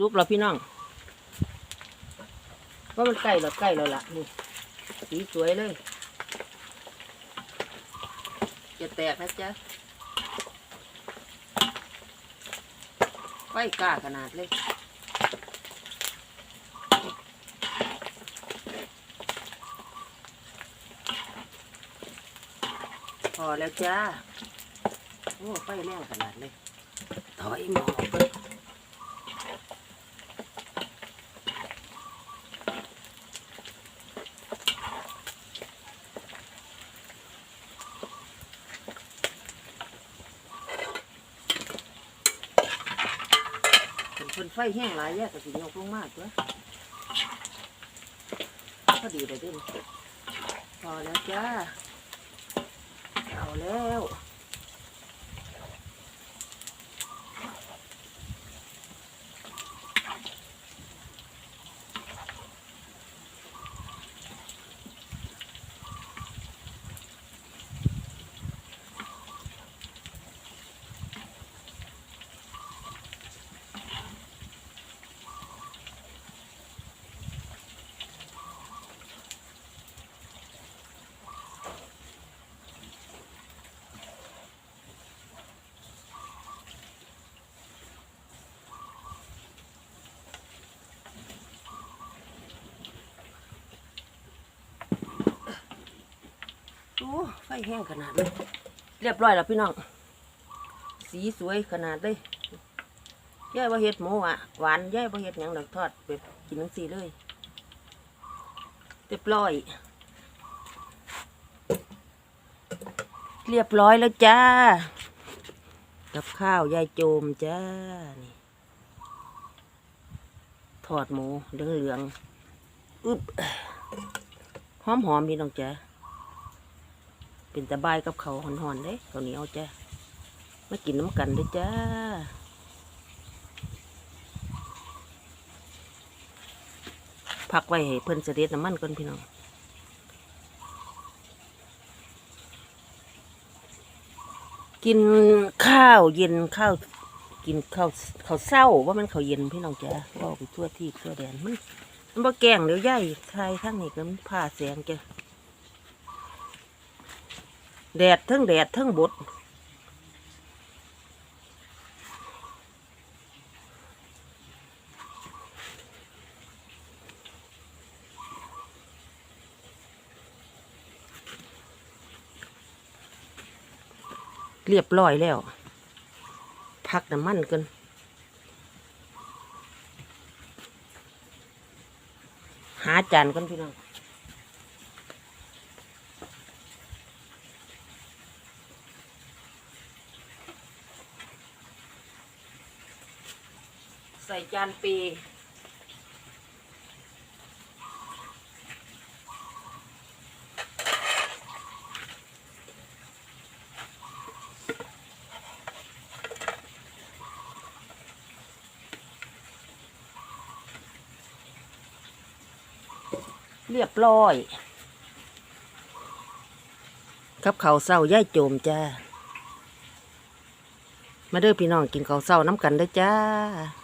สุกแล้วพี่น้องเพราะมันใกล้แล้วใกล้แล้วล่ะนี่สีสวยเลยจะแตกนะจ๊ะไฟกล้าขนาดเลยพอแล้วจ้า โอ้ไฟแรงขนาดเลย ถอยหมอ เป็นไฟแห้งหลายแยกกับสิยกลงมากตัวก็ดีเลยเด้นพอแล้วจ้า เอาแล้ว แห้งขนาดเลยเรียบร้อยแล้วพี่น้อง สีสวยขนาดเลยย่ายว่าเห็ดหมูอะหวานย่ายว่าเห็ดหยังดอกทอดแบบกินทั้งสีเลยเรียบร้อย เรียบร้อยแล้วจ้า กับข้าวยายโจมจ้านี่ทอดหมูเหลืองๆอึบหอมๆนี่น้องจ้า เป็นตะบายกับเขาหอนๆเด้เขาเหนียวจ้ามากินน้ำกันเด้อจ้าพักไว้ให้เพิ่นเสด็จน้ำมันก่อนพี่น้องกินข้าวเย็นข้าวกินข้าวข้าวเศร้าว่ามันข้าวเย็นพี่น้องจ้าว่าไปทั่วที่ทั่วแดนมันมันบ่แกงเดี๋ยวย่ายทายทั้งนี้ก็มันผ่าแสงจ้ะ แดดทั้งแดดทั้งบดเรียบร้อยแล้ว พักน้ำมันกันหาจานกันพี่น้อง ใส่จานปีเรียบร้อยกับเขาเศร้าย่ายโจมจ้า มาเด้อพี่น้องกินเขาเศร้าน้ำกันเด้จ้า